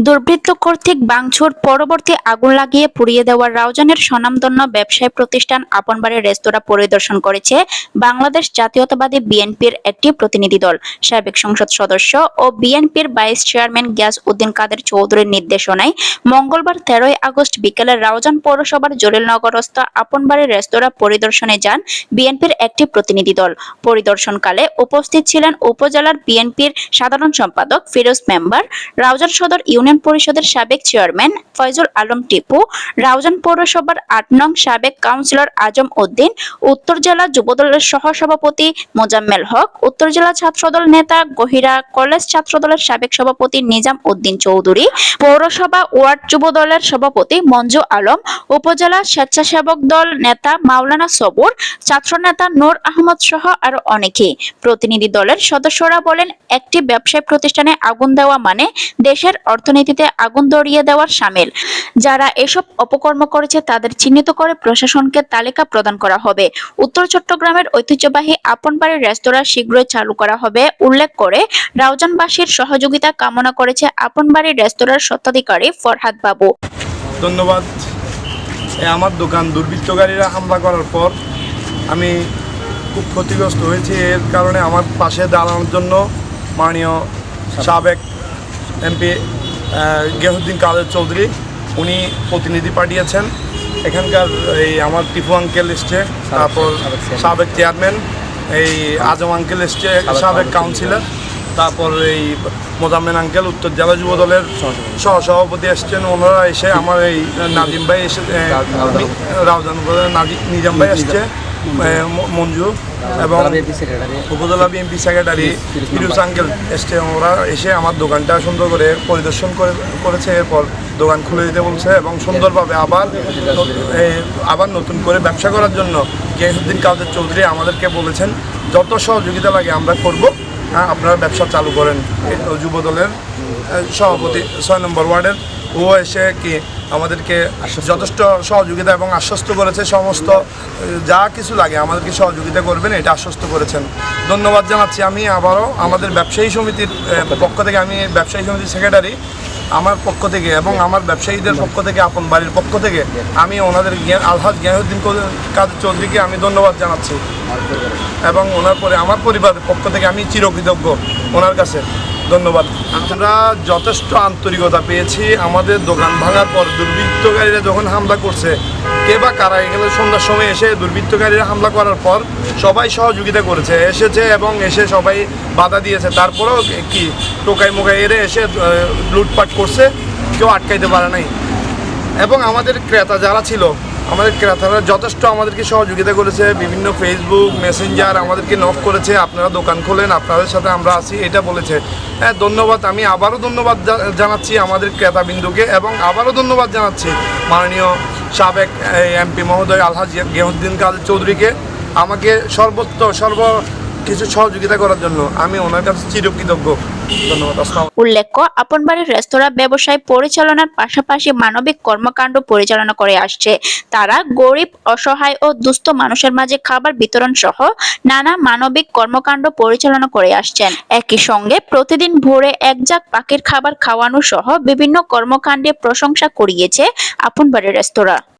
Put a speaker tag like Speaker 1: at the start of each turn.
Speaker 1: দুর্বৃত্ত কর্তৃক ভাঙচুর পরবর্তী আগুন লাগিয়ে পুড়িয়ে দেওয়ার রাউজানের স্বনামধন্য ব্যবসায়ী প্রতিষ্ঠান আপনবাড়ির রেস্তোরাঁ পরিদর্শন করেছে বাংলাদেশ জাতীয়তাবাদী বিএনপির একটি প্রতিনিধি দল। সাবেক সংসদ সদস্য ও বিএনপির ভাইস চেয়ারম্যান গ্যাস উদ্দিন কাদের চৌধুরীর নির্দেশনায় মঙ্গলবার তেরোই আগস্ট বিকেলে রাউজান পৌরসভার জলিলনগরস্থ আপনবাড়ির রেস্তোরাঁ পরিদর্শনে যান বিএনপির একটি প্রতিনিধি দল। পরিদর্শনকালে উপস্থিত ছিলেন উপজেলার বিএনপির সাধারণ সম্পাদক ফিরোজ মেম্বার রাউজান সদর ইউনিয়ন পরিষদের সাবেক চেয়ারম্যান ফয়জুল আলম টিপু, রাউজান পৌরসভার আট নং সাবেক কাউন্সিলর আজম উদ্দিন, উত্তর জেলা যুবদলের সহসভাপতি মোজাম্মেল হক, উত্তর জেলা ছাত্রদল নেতা গহিরা কলেজ ছাত্রদলের সাবেক সভাপতি নিজাম উদ্দিন চৌধুরী, পৌরসভা ওয়ার্ড যুবদলের সভাপতি মঞ্জু আলম, উপজেলা স্বেচ্ছাসেবক দল নেতা মাওলানা সবুর ছাত্রনেতা নূর আহমদ সহ আরও অনেকে। প্রতিনিধি দলের সদস্যরা বলেন, একটি ব্যবসায় প্রতিষ্ঠানে আগুন দেওয়া মানে দেশের অর্থনীতিতে আগুন ধরিয়ে দেওয়ার সামিল। যারা এসব অপকর্ম করেছে তাদের চিহ্নিত করে প্রশাসনকে তালিকা প্রদান করা হবে। উত্তর চট্টগ্রামের ঐতিহ্যবাহী আপন বাড়ির রেস্তোরাঁ শীঘ্রই চালু করা হবে। উল্লেখ করে, রাউজানবাসীর সহযোগিতা কামনা করেছে আপনবাড়ির রেস্তোরাঁর স্বত্বাধিকারী ফরহাদ বাবু।
Speaker 2: ধন্যবাদ। আমার দোকান দুর্বৃত্তকারীরা হামলা করার পর আমি খুব ক্ষতিগ্রস্ত হয়েছি। এর কারণে আমার পাশে দাঁড়ানোর জন্য মাননীয় সাবেক এমপি গেহুদ্দিন কাদের চৌধুরী উনি প্রতিনিধি পাঠিয়েছেন। এখানকার এই আমার টিপু আঙ্কেল এসছে তারপর সাবেক চেয়ারম্যান এই আজম আঙ্কেল এসছে সাবেক কাউন্সিলর তারপর এই মোজাম্মেন আঙ্কেল উত্তর জেলা যুব দলের সহসভাপতি। এসছেন ওনারা এসে আমার এই নাজিম ভাই এসে রাউজান নাজি- নিজাম ভাই এসছে। মঞ্জু এবং উপজেলা বিএনপি সেক্রেটারি ফিরুজ আঙ্কেল এসছে। ওরা এসে আমার দোকানটা সুন্দর করে পরিদর্শন করে করেছে। এরপর দোকান খুলে দিতে বলছে এবং সুন্দরভাবে আবার আবার নতুন করে ব্যবসা করার জন্য গিয়াসুদ্দিন কাদের চৌধুরী আমাদেরকে বলেছেন যত সহযোগিতা লাগে আমরা করব। হ্যাঁ আপনারা ব্যবসা চালু করেন। যুব দলের সভাপতি ছয় নম্বর ওয়ার্ডের ও এসে কি আমাদেরকে যথেষ্ট সহযোগিতা এবং আশ্বস্ত করেছে সমস্ত যা কিছু লাগে আমাদেরকে সহযোগিতা করবেন, এটা আশ্বস্ত করেছেন। ধন্যবাদ জানাচ্ছি আমি আবারও আমাদের ব্যবসায়ী সমিতির পক্ষ থেকে আমি ব্যবসায়ী সমিতির সেক্রেটারি আমার পক্ষ থেকে এবং আমার ব্যবসায়ীদের পক্ষ থেকে, আপন বাড়ির পক্ষ থেকে আমি ওনাদের জ্ঞান আলহাজ জ্ঞানুদ্দিন কাদের চৌধুরীকে আমি ধন্যবাদ জানাচ্ছি। এবং ওনার পরে, আমার পরিবারের পক্ষ থেকে আমি চিরকৃতজ্ঞ ওনার কাছে। ধন্যবাদ। আমরা যথেষ্ট আন্তরিকতা পেয়েছি। আমাদের দোকান ভাঙার পর দুর্বৃত্তকারীরা যখন হামলা করছে, কে বা কারা, এখানে সন্ধ্যার সময় এসে দুর্বৃত্তকারীরা হামলা করার পর সবাই সহযোগিতা করেছে, এসেছে এবং এসে সবাই বাধা দিয়েছে। তারপরেও কি টোকাই মোকাই এরে এসে লুটপাট করছে, কেউ আটকাইতে পারে নাই। এবং আমাদের ক্রেতা যারা ছিল আমাদের ক্রেতারা যথেষ্ট আমাদেরকে সহযোগিতা করেছে, বিভিন্ন ফেসবুক মেসেঞ্জার আমাদেরকে নক করেছে, আপনারা দোকান খোলেন, আপনাদের সাথে আমরা আছি, এটা বলেছে। হ্যাঁ ধন্যবাদ, আমি আবারও ধন্যবাদ জানাচ্ছি আমাদের ক্রেতাবিন্দুকে এবং আবারও ধন্যবাদ জানাচ্ছি মাননীয় সাবেক এমপি মহোদয় আলহাজ গেহুদ্দিন কাদের চৌধুরীকে, আমাকে সর্বত্র সর্ব কিছু সহযোগিতা করার জন্য। আমি ওনার কাছে চিরকৃতজ্ঞ। ধন্যবাদ
Speaker 1: আপন বাড়ির রেস্তোরাঁ ব্যবসায় পরিচালনার পাশাপাশি মানবিক কর্মকাণ্ড পরিচালনা করে আসছে। তারা গরিব, অসহায় ও দুস্থ মানুষের মাঝে খাবার বিতরণ সহ নানা মানবিক কর্মকাণ্ড পরিচালনা করে আসছেন। একই সঙ্গে প্রতিদিন ভোরে একজাক পাখির খাবার খাওয়ানো সহ বিভিন্ন কর্মকাণ্ডে প্রশংসা করিয়েছে আপন বাড়ির রেস্তোরাঁ।